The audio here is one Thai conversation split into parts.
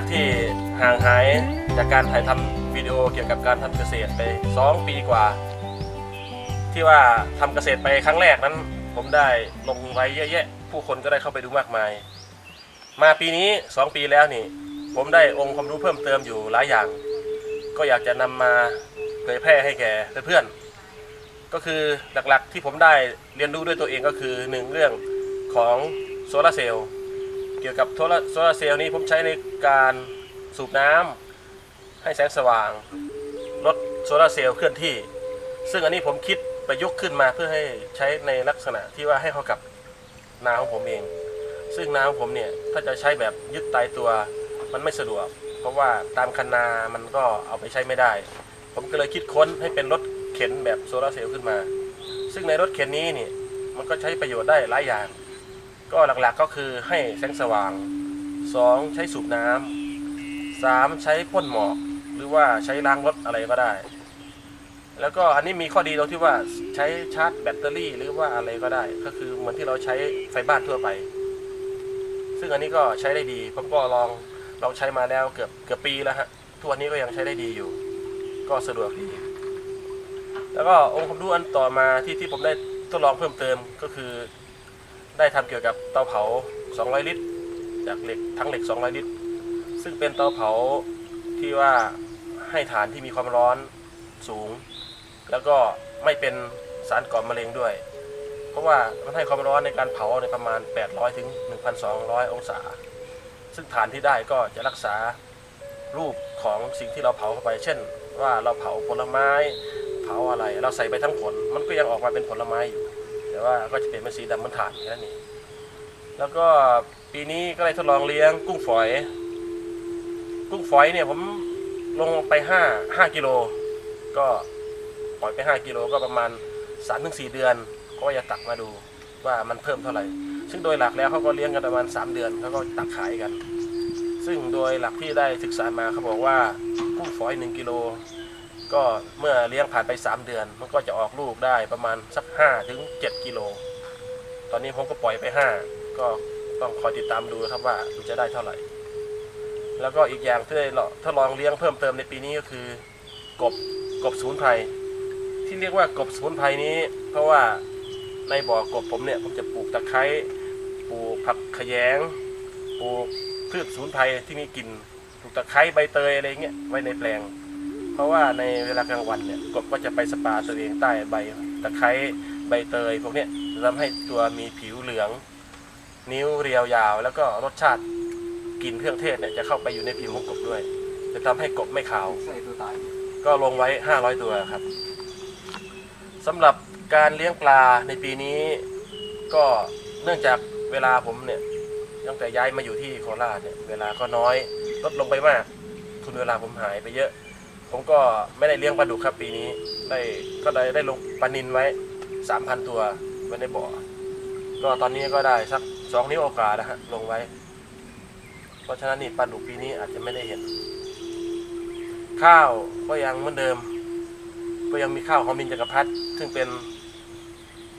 จากที่ห่างหายจากการถ่ายทำวิดีโอเกี่ยวกับการทำเกษตรไป 2 ปีกว่า ที่ว่าทำเกษตรไปครั้งแรกนั้น ผมได้ลงไว้เยอะแยะ ผู้คนก็ได้เข้าไปดูมากมาย มาปีนี้ 2 ปีแล้วนี่ ผมได้องค์ความรู้เพิ่มเติมอยู่หลายอย่าง ก็อยากจะนำมาเผยแพร่ให้แก่เพื่อนๆก็คือหลักๆที่ผมได้เรียนรู้ด้วยตัวเองก็คือหนึ่งเรื่องของโซลาร์เซลล์ เกี่ยวกับโซลาร์เซลล์นี้ผมใช้ในการสูบน้ำให้แสงสว่างลดโซลาร์เซลล์เคลื่อนที่ ซึ่งอันนี้ผมคิดประยุกต์ขึ้นมาเพื่อให้ใช้ในลักษณะที่ว่าให้เข้ากับนาของผมเอง ซึ่งนาของผมเนี่ยถ้าจะใช้แบบยึดตายตัวมันไม่สะดวก เพราะว่าตามคันนามันก็เอาไปใช้ไม่ได้ ผมก็เลยคิดค้นให้เป็นรถเข็นแบบโซลาร์เซลล์ขึ้นมา ซึ่งในรถเข็นนี้เนี่ยมันก็ใช้ประโยชน์ได้หลายอย่าง ก็หลักๆก็คือให้แสงสว่าง 2 ใช้สูบน้ำ3ใช้พ่นหมอกหรือว่าใช้ล้างรถอะไรก็ได้ แล้วก็อันนี้มีข้อดีตรงที่ว่าใช้ชาร์จแบตเตอรี่หรือว่าอะไรก็ได้ ก็คือเหมือนที่เราใช้ไฟบ้านทั่วไป ซึ่งอันนี้ก็ใช้ได้ดีผมก็ลองลองใช้มาแล้วเกือบเกือบปีแล้วฮะทุกวันนี้ก็ยังใช้ได้ดีอยู่ ก็สะดวกดี แล้วก็องค์ความรู้อันต่อมาที่ที่ผมได้ทดลองเพิ่มเติมก็คือ ได้ทำเกี่ยวกับเตาเผา 200 ลิตร จากเหล็กทั้งเหล็ก 200 ลิตร ซึ่งเป็นเตาเผาที่ว่าให้ฐานที่มีความร้อนสูง แล้วก็ไม่เป็นสารก่อมะเร็งด้วย เพราะว่ามันให้ความร้อนในการเผาในประมาณ 800 ถึง 1,200 องศา ซึ่งฐานที่ได้ก็จะรักษารูปของสิ่งที่เราเผาเข้าไป เช่น ว่าเราเผาผลไม้ เผาอะไร เราใส่ไปทั้งผล มันก็ยังออกมาเป็นผลไม้อยู่ แต่ว่าก็จะเปลี่ยนเป็นสีดำเหมือนถ่านแค่นั้นเองแล้วก็ปีนี้ก็เลยทดลองเลี้ยงกุ้งฝอย กุ้งฝอยเนี่ยผมลงไปห้าห้ากิโลก็ปล่อยไปห้ากิโลก็ประมาณสามถึงสี่เดือน ก็จะตักมาดูว่ามันเพิ่มเท่าไหร่ ซึ่งโดยหลักแล้วเขาก็เลี้ยงกันประมาณสามเดือนเขาก็ตักขายกัน ซึ่งโดยหลักที่ได้ศึกษามาเขาบอกว่ากุ้งฝอยหนึ่งกิโล ก็เมื่อเลี้ยงผ่านไป 3 เดือน มันก็จะออกลูกได้ประมาณสัก5ถึง7กิโล ตอนนี้ผมก็ปล่อยไป 5 ก็ต้องคอยติดตามดูครับว่ามันจะได้เท่าไหร่ แล้วก็อีกอย่างที่ได้ทดลองเลี้ยงเพิ่มเติมในปีนี้ก็คือกบกบสมุนไพรที่เรียกว่ากบสมุนไพรนี้ เพราะว่าในบ่อกบผมเนี่ยผมจะปลูกตะไคร้ปลูกผักขยงปลูกพืชสมุนไพรที่มีกลิ่นปลูกตะไคร้ใบเตยอะไรเงี้ยไว้ในแปลง ราะว่าในเวลากลางวันเนี่ยกบก็จะไปสปาตัวเองใต้ใบตะไคร้ใบเตยพวกเนี้ยจะทำให้ตัวมีผิวเหลือง นิ้วเรียวยาว แล้วก็รสชาติกลิ่นเครื่องเทศเนี่ยจะเข้าไปอยู่ในผิวของกบด้วย จะทำให้กบไม่ขาว ก็ลงไว้ 500 ตัวครับสำหรับการเลี้ยงปลาในปีนี้ ก็เนื่องจากเวลาผมเนี่ยตั้งแต่ย้ายมาอยู่ที่โคราชเนี่ยเวลาก็น้อยลดลงไปมาก ทุนเวลาผมหายไปเยอะ ผมก็ไม่ได้เลี้ยงปลาดุกครับปีนี้ ได้ก็ได้ได้ลงปลานินไว้ 3,000 ตัวไว้ในบ่อ ก็ตอนนี้ก็ได้สักสองนิ้วโอกาสนะฮะลงไว้ เพราะฉะนั้นนี่ปลาดุกปีนี้อาจจะไม่ได้เห็น ข้าวก็ยังเหมือนเดิม ก็ยังมีข้าวหอมมินจักรพรรดิซึ่งเป็น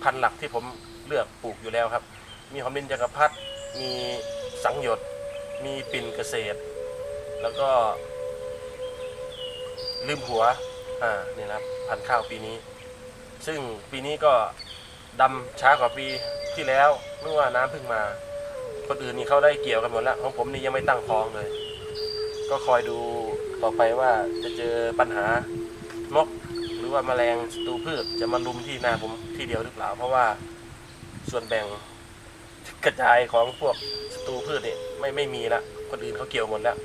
พันธุ์หลักที่ผมเลือกปลูกอยู่แล้วครับ มีหอมมินจักรพรรดิมีสังหยดมีปิ่นเกษตร แล้วก็ ลืมหัว อ่า นี่นะครับ พันธุ์ข้าวปีนี้ ซึ่งปีนี้ก็ดำช้ากว่าปีที่แล้วเมื่อว่าน้ำเพิ่งมา คนอื่นนี่เขาได้เกี่ยวกันหมดแล้ว ของผมนี่ยังไม่ตั้งท้องเลย ก็คอยดูต่อไปว่าจะเจอปัญหานกหรือว่าแมลงศัตรูพืชจะมาลุมที่นาผมที่เดียวหรือเปล่า เพราะว่าส่วนแบ่งกระจายของพวกศัตรูพืชเนี่ยไม่ไม่มีละคนอื่นเขาเกี่ยวหมดแล้ว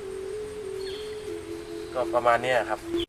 ก็ประมาณนี้ครับ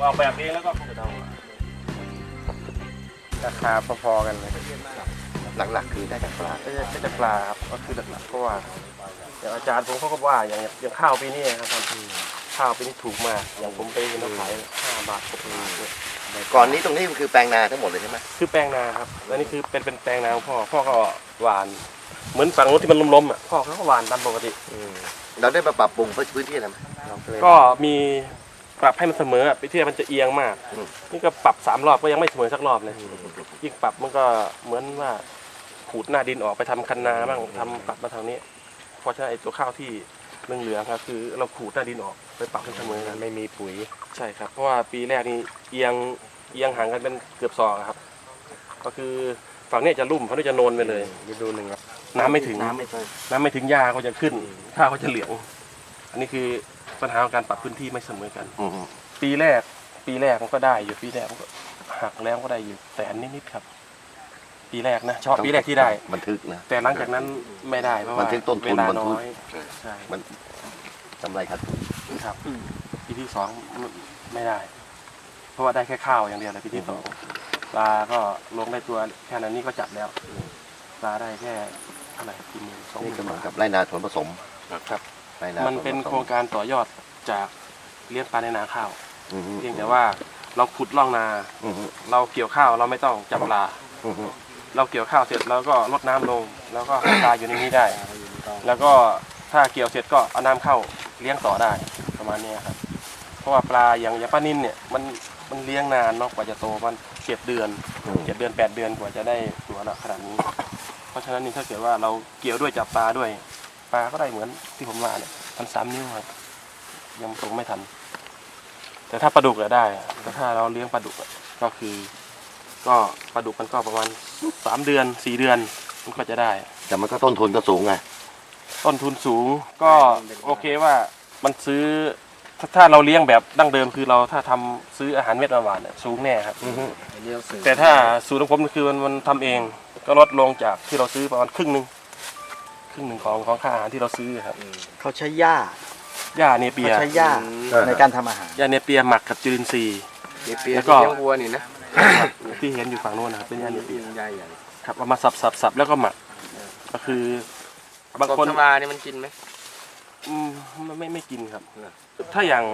ออกแบบเองแล้วก็เดาราคาพอๆกันเลยหลักๆคือได้จากปลาก็จะได้จากปลาครับก็คือหลักๆาะว่าอย่างอาจารย์ผมเขาก็ว่าอย่างอย่างข้าวปีนี้นะครับข้าวปีนี้ถูกมากอย่างผมไปเห็นเขายห้าบาทก็เป็นก่อนนี้ตรงนี้มันคือแปลงนาทั้งหมดเลยใช่ไหมคือแปลงนาครับแล้วนี่คือเป็นเป็นแปลงนาของพ่อพ่อก็หวาน เหมือนฝั่งโน้นที่มันล้มๆอะพ่อเขาก็หวานตามปกติเราได้มาปรับปรุงพื้นที่อะไรไหมก็มี ปรับให้มันเสมออะไปเที่ยวมันจะเอียงมากอืมนี่ก็ปรับสามรอบก็ยังไม่เสมอสักรอบเลย ยิ่งปรับมันก็เหมือนว่าขูดหน้าดินออกไปทำคันนาบ้างทำปรับมาทางนี้ เพราะฉะนั้นไอ้ตัวข้าวที่เหลืองๆครับคือเราขูดหน้าดินออกไปปรับให้เสมอกันไม่มีปุ๋ย ใช่ครับ เพราะว่าปีแรกนี่เอียงเอียงห่างกันเป็นเกือบศอกอะครับ ก็คือฝั่งเนี้ยจะลุ่มฝั่งนี้จะโนนไปเลยฤดูหนึ่งครับน้ำไม่ถึงน้ำไม่ถึงน้ำไม่ถึงหญ้าก็จะขึ้นข้าวก็จะเหลือง อันนี้คือ ปัญหาของการปรับพื้นที่ไม่เสมอกันอืมปีแรก ปีแรกมันก็ได้อยู่ปีแรกมันก็หักแล้วก็ได้อยู่แต่อันนิดๆครับ ปีแรกนะเฉพาะปีแรกที่ได้ บันทึกนะ แต่หลังจากนั้นไม่ได้เพราะบัว่านทึกต้นทุนเวลาบันทึน้กอยใช่มันกำไรขาดทุนครับปีที่สองไม่ได้ เพราะว่าได้แค่ข้าวอย่างเดียวเลยปีที่สองปลาก็ลงได้ตัวแค่นั้นนี่ก็จับแล้วปลาได้แค่เท่าไหร่กี่หมื่นสองหนี่มื่นก็เหมือนกับไรนาสวนผสม ครับ ไรนามันเป็นสวผโคสรงการต่อยอดจากเลี้ยงปลาในนาข้าว อืมเพียงแต่ว่าเราขุดร่องนา อืมเราเกี่ยวข้าวเราไม่ต้องจับปลา อืมอืมเราเกี่ยวข้าวเสร็จแล้วก็ลดน้ำลง แล้วก็ให้ปลาอยู่ในนี้ได้ แล้วก็ถ้าเกี่ยวเสร็จก็เอาน้ำเข้าเลี้ยงต่อได้ประมาณนี้ครับ เพราะว่าปลาอย่างอย่างปลานิ่มเนี่ยมันมันเลี้ยงนานเนาะกว่าจะโตมันเจ็ดเดือนอืมเจ็ดเดือนแปดเดือนกว่าจะได้ตัวละขนาดนี้ เพราะฉะนั้นนี่ถ้าเกิดว่าเราเกี่ยวด้วยจับปลาด้วย ปลาก็ได้เหมือนที่ผมว่าเนี่ยพันสามนิ้วครับ ยังตรงไม่ทัน แต่ถ้าปลาดุกอะได้ แต่ถ้าเราเลี้ยงปลาดุกอะก็คือ ก็ปลาดุกมันก็ประมาณสามเดือนสี่เดือนมันก็จะได้ แต่มันก็ต้นทุนก็สูงไงต้นทุนสูงก็โอเคว่ามันซื้อถ้าถ้าเราเลี้ยงแบบดั้งเดิมคือเราถ้าทำซื้ออาหารเม็ดมาหวานเนี่ยสูงแน่ครับแต่ถ้าสูตรของผมคือมันมันทำเองก็ลดลงจากที่เราซื้อประมาณครึ่งหนึ่งค รึ่งหนึ่งของของค่าอาหารที่เราซื้อครับเขาใช้หญ้าหญ้าเนเปีเขายใช้หญ้าในการทำอาหาร หญ้าเนเปียหมักกับจุลินทรีย์เปียแล้กวก็ เลี้ยงวัวนี่นะที่เห็นอยู่ฝั่งโน้นนะครับเป็นหญ้าเนเปียใหญ่ใหญ่ครับเอามาสับสับสับแล้วก็หมัก ก็คือบางกบคนธรรมดานี่มันกินไหม อืมไม่ไม่ไม่กินครับถ้าอย่าง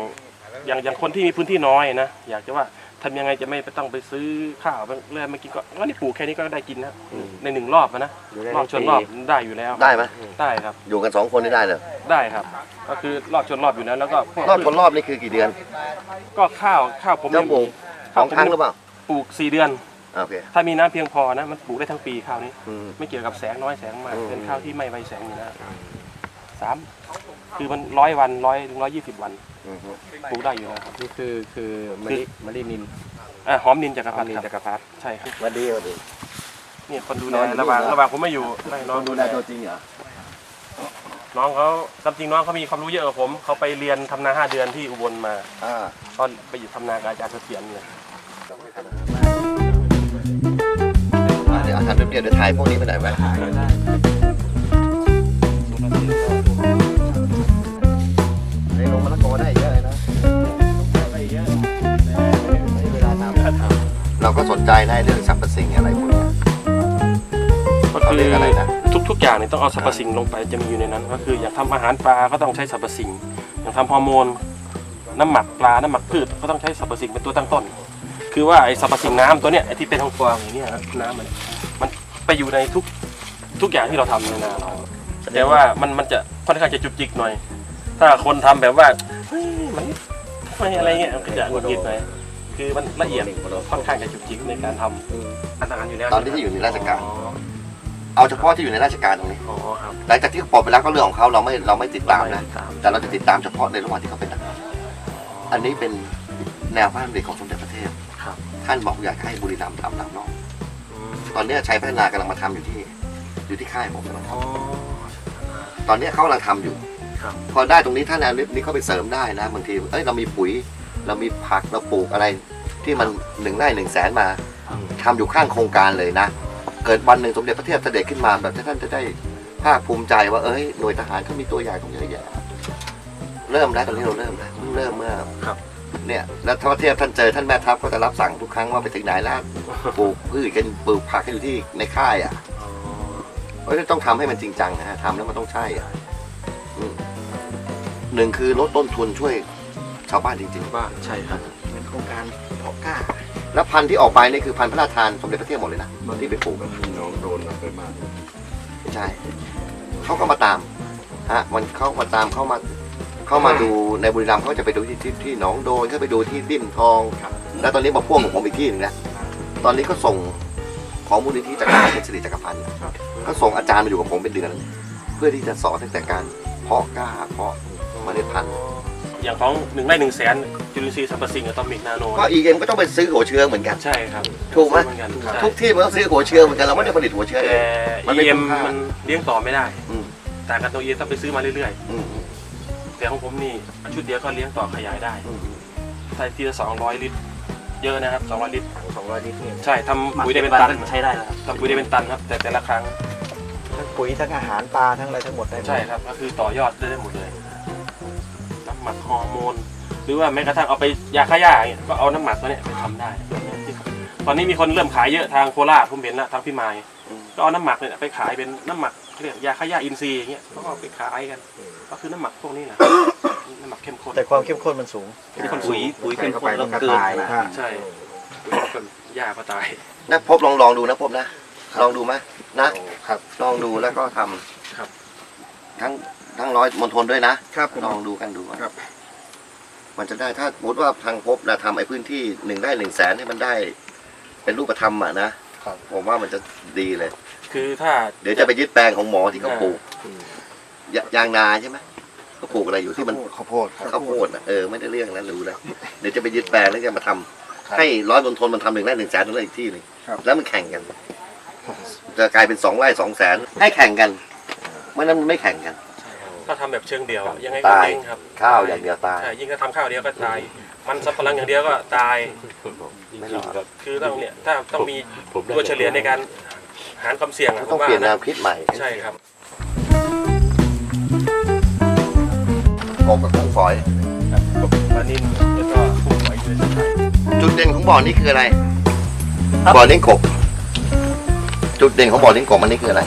อย่างอย่างคนที่มีพื้นที่น้อยนะ อยากจะว่า ทำยังไงจะไม่ไปต้องไปซื้อข้าวไปเรื่อยมากินก็ก็นี่ปลูกแค่นี้ก็ได้กินนะในหนึ่งรอบอะนะอยู่ได้รอบชนรอบได้อยู่แล้วได้ไหมได้ครับ อยู่กันสองคนนี่ได้เลยได้ครับ ก็คือรอบชนรอบอยู่แล้วแล้วก็พวกรอบคนรอบนี่คือกี่เดือนก็ข้าวข้าวผมเจ้าปลูกสองครั้งหรือเปล่าปลูกสี่เดือน อ่าโอเคถ้ามีน้ำเพียงพอนะมันปลูกได้ทั้งปีข้าวนี้ อืม ไม่เกี่ยวกับแสงน้อยแสงมากอืม เป็นข้าวที่ไม่ไวแสงอยู่แล้วสาม คือมันร้อยวันร้อยร้อยยี่สิบวันอืมปลูกได้อยู่แล้วครับนี่คือคือมะลิมะลินินอะหอมนินจักรพรรดินินครับจักรพรรดิใช่ครับวันดีวันดี เนี่ยคนดูแลนอนอยู่ระหว่างเหรอระหว่างผมไม่อยู่ให้น้องดูดูแลแลตัวจริงเหรอน้องเขาตามจริงน้องเขามีความรู้เยอะกว่าผมเขาไปเรียนทำนาห้าเดือนที่อุบลมาอ่า ตอนไปอยู่ทำนากับอาจารย์เสถียรเลยอ่าเดี๋ยวอาหารเปรี้ยวๆเดี๋ยวถ่ายพวกนี้ไปไหนไว้ในลงมะ ละกอได้เยอะเลยนะเวลาทำเราก็สนใจในเรื่องสรรพสิ่งอะไรพวกนี้ ก็เขาคือเรียกอะไรนะ ทุกทุกอย่างเนี่ยต้องเอาสรรพสิ่งลงไปจะมีอยู่ในนั้น ก็คืออยากทำอาหารปลาก็ต้องใช้สรรพสิ่งอยากทำฮอร์โมนน้ำหมักปลาน้ำหมักพืชก็ต้องใช้สรรพสิ่งเป็นตัวตั้งต้น คือว่าไอ้สรรพสิ่งน้ำตัวเนี้ยไอ้ที่เป็นทองฟองอย่างเนี้ยน้ำมันมันไปอยู่ในทุกทุกอย่างที่เราทำในนาเราแต่ว่ามันมันจะค่อนข้างจะจุกจิกหน่อย ถ้าคนทำแบบว่าเฮ้ยมันไม่อะไรเงี้ยมันก็จะหงุดหงิดหน่อยคือมันละเอียดค่อนข้างจะจุกจิกในการทำอันตรายอยู่แล้วตอนที่อยู่ในราชการ เอาเฉพาะที่อยู่ในราชการตรงนี้ อ๋อครับหลังจากที่เขาปลดไปแล้วก็เรื่องของเขาเราไม่เราไม่ติดตามนะ ตามแต่เราจะติดตามเฉพาะในระหว่างที่เขาเป็นทหารอันนี้เป็นแนวพระราชดำริของสมเด็จพระเทพครับท่านบอกอยากให้บุรีรัมย์ทำตามน้อง ตอนเนี้ยชัยพัฒนากำลังมาทำอยู่ที่ อยู่ที่ค่ายผมกำลังทอ๋อำตอนเนี้ยเขากำลังทำอยู่ ครับพอได้ตรงนี้ท่านแนวนี้เขาไปเสริมได้นะบางทีเอ้ยเรามีปุ๋ย เรามีผักเราปลูกอะไรที่มันหนึ่งไร่หนึ่งแสนมาทำอยู่ข้างโครงการเลยนะ เกิดวันหนึ่งสมเด็จพระเทพเสด็จขึ้นมาแบบที่ท่านจะได้ภาคภูมิใจว่าเอ้ยหน่วยทหารเขามีตัวอย่างของเยอะแยะเริ่มแล้วตอนนี้เราเริ่มแล้วเริ่มเมื่อครับ เนี่ยแล้วถ้าเทียบท่านเจอท่านแม่ทัพก็จะรับสั่งทุกครั้งว่าไปถึงไหนแล้วปลูกพืชกันปลูกผักกันอยู่ที่ในค่ายอะ เพราะฉะนั้นต้องทำให้มันจริงจังนะฮะทำแล้วมันต้องใช่อะอืม หนึ่งคือลดต้นทุนช่วยชาวบ้านจริงบ้านใช่ครับเป็นโครงการเพาะกล้า ๆ แล้วพันธุ์ที่ออกไปนี่คือพันธุ์พระราชทานสมเด็จพระเทพหมดเลยนะที่ไปปลูกน้องโดนเอาไปมากใช่เขาก็มาตามฮะมันเขามาตามเข้ามาเข้ามาดูในบุรีรัมย์เขาจะไปดูที่ที่ที่หนองโดนเขาไปดูที่ดิ้นทองแล้วตอนนี้มาพ่วงของผมอีกที่หนึงนะตอนนี้ก็ส่งของมูลนิธิจักรพันธ์เป็นสิริจักรพันธ์ก็ส่งอาจารย์มาอยู่กับผมเป็นเดือน เพื่อที่จะสอนตั้งแต่การเพาะกล้าเพาะ เมล็ดพันธุ์อย่างของหนึ่งไร่หนึ่งแสนจุลินทรีย์สรรพสิ่งอะตอมิกนาโน ก็อีเอ็มก็ต้องไปซื้อหัวเชื้อเหมือนกัน ใช่ครับถูกไหมเหมือนกันใช่ทุกที่มันต้องซื้อหัวเชื้อเหมือนกันเราไม่ได้ผลิตหัวเชื้อเอแต่ ง มันไม่เอ็มคุ้มค่ามั มันเลี้ยงต่อไม่ได้ อืมต่างกันตรงเอ็มต้องไปซื้อมาเรื่อยอืมๆ แต่ของผมนี่ชุดเดียวก็เลี้ยงต่อขยายได้อืมใช้ทีละสองร้อยลิตร เยอะนะครับสองร้อยลิตร สองร้อยลิตรเนี่ยใช่ทำปุ๋ยได้เป็นตันใช้ได้แล้วครับทำปุ๋ยได้เป็นตันครับ แต่แต่ละครั้ง ทั้งปุ๋ยทั้งอาหารปลาทั้งอะไรทั้งหมดได้หมดใช่ครับ ก็คือต่อยอดได้ได้หมดเลยน้ำ หมักฮอร์โมน หรือว่าแม้กระทั่งเอาไปยาฆ่าหญ้าอย่างเงี้ยก็เอาน้ำหมักตัวเนี้ยไปทำได้ ตอนนี้มีคนเริ่มขายเยอะทางโคราชผมเห็นนะทางพี่มายก็เอาน้ำหมักเนี่ยไปขายเป็นน้ำหมักเขาเรียกยาฆ่าหญ้าอินทรีย์อย่างเงี้ยเขาก็เอาไปขายกัน ก็คือน้ำหมักพวกนี้แหละน้ำหมักเข้มข้นแต่ความเข้มข้นมันสูงเป็นคนปุ๋ยปุ๋ยเป็นคนแล้วเกินอ่าใช่คนหญ้าก็ตายนะพบลองลองดูนะพบนะลองดูไหมนะครับลองดูแล้วก็ทำครับ ทั้ง ทั้งร้อยมณฑลด้วยนะครับลองดูกันดูว่าครับ มันจะได้ถ้าสมมติว่าทางพบนะทำไอ้พื้นที่หนึ่งได้หนึ่งแสนให้มันได้ เป็นรูปธรรมอะนะผมว่ามันจะดีเลย คือถ้า เดี๋ยวจะไปยึดแปลงของหมอที่เขาปลูกยยางนาใช่ไหมเขาปลูกอะไรอยู่ที่มันข้าวโพดครับ ข้าวโพดอะเออไม่ได้เรื่องแล้วรู้แล้วเดี๋ยวจะไปยึดแปลงแล้วจะมาทำให้ร้อยมณฑลมันทำหนึ่งไร่หนึ่งแสนตรงนั้นอีกที่หนึงครับ แล้วมันแข่งกัน จะกลายเป็นสองไร่สองแสนให้แข่งกันไม่นั้นมันไม่แข่งกัน ถ้าทำแบบเชิงเดียวอะยังไงก็ตายเจ๊งครับข้าวอย่างเดียวตาย ใช่ยิ่งถ้าทำข้าวเดียวก็ตาย มันสับปะรังอย่างเดียวก็ตายไม่รอดคือต้องเนี่ยถ้าต้องมีตัวเฉลี่ยในการหารความเสี่ยงอะต้องผมว่าเปลี่ยนแนนะวคิดใหม่ใช่ครับ กบกับกุ้งฝอย ปลานิ่มแล้วก็กุ้งฝอยอยู่ในสายจุดเด่นของบ่อนี้คืออะไร บ่อเลี้ยงกบ จุดเด่นของบ่อเลี้ยงกบมันนี่คืออะไร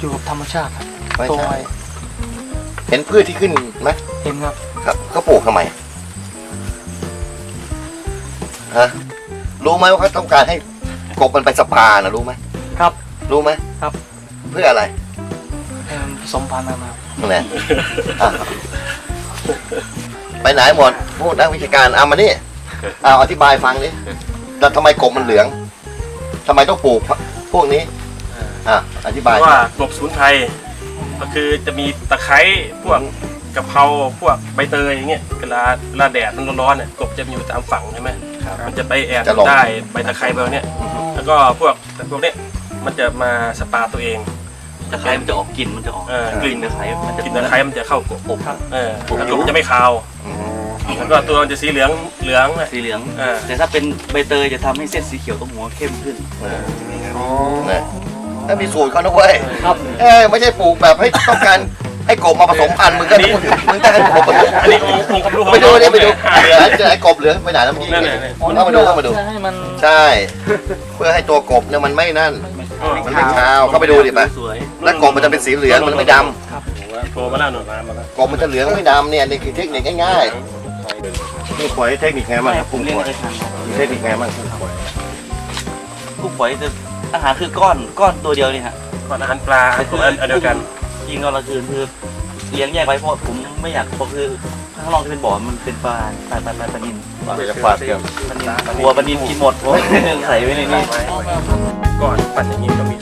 อยู่กับธรรมชาติครับไม่โตใช่ไว เห็นพืชที่ขึ้นไหมเห็นครับครับเขาปลูกทำไมฮะรู้ไหมว่าเขาต้องการให้กบมันไปสปานะรู้ไหมครับ รู้ไหมครับ เพื่ออะไรเอิ่มผสมพันธุ์กันมานั่นแหละอะไปไหนหมดพูดนักวิชาการเอามานี่เอาอธิบายฟังดิแล้วทำไมกบมันเหลืองทำไมต้องปลูกพวกนี้อะอธิเพบาย ราะว่ากบสูนไทย ก็คือจะมีตะไคร้พวกกะเพราพวกใบเตยอย่างเงี้ยเวลาเวลาแดดมันร้อนๆเนี่ยกบจะอยู่ตามฝั่งใช่ไหมมันจะไปแอบจะหลบ ได้ใบตะไคร้แบบเนี้ยแล้วก็พวกพวกเนี้ยมันจะมาสปาตัวเอง ตะไคร้มันจะออกกลิ่นมันจะออกเออ กลิ่นตะไคร้มันจะกลิ่นตะไคร้มันจะเข้ากบอบครับเออแล้วกบมันจะไม่คาวอืมแล้วก็ตัวมันจะสีเหลืองเหลืองนะ สีเหลือง เออ แต่ถ้าเป็นใบเตยจะทำให้เส้นสีเขียวตรงหัวเข้มขึ้น นะ ถ้ามีสูตรเขานะเว้ยครับ เอ้ยไม่ใช่ปลูกแบบให้ต้องการให้กบมาผสมพันธุ์มึงก็มึงจะให้กบผสมอันนี้องค์องค์ความรู้ของไปดูดิน้องไปดูห้าเดือนเจอไอ้กบเหลืองไปไหนแล้วเมื่อกี้นั่นแหละเข้ามาดูเข้ามาดูเพื่อให้มันใช่ เพื่อให้ตัวกบเนี่ยมันไม่นั่น เออมันไม่คาวเข้าไปดูดิไปสวยแล้วกบมันจะเป็นสีเหลืองมันไม่ดโทรมาแล้วหน่อยมาแล้วำกบมันจะเหลืองไม่ดำเนี่ยนี่คือเทคนิคง่ายกุ้งฝอยเทคนิคไงบ้างครับผมกุ้งเรียนฝอยเคยทานครับมีเทคนิคไงบ้างกุ้งฝอยกุ้งฝอยจะ อาหารคือก้อนก้อนตัวเดียวนี่ฮะก่อนอาหารปลาอันอันเดียวกันยิงตอนกลางคืนคือเลี้ยงแยกไว้เพราะผมไม่อยากเพราะคือข้างนอกจะเป็นบ่อมันเป็นปลาปลาปลาปลาปลานินเดี๋ยวจะฟาดเครื่องปลานินกลัวปลานินกินหมดผมใส่ไว้ในนี้ ก่อนปั่นอย่างนี้ก็มี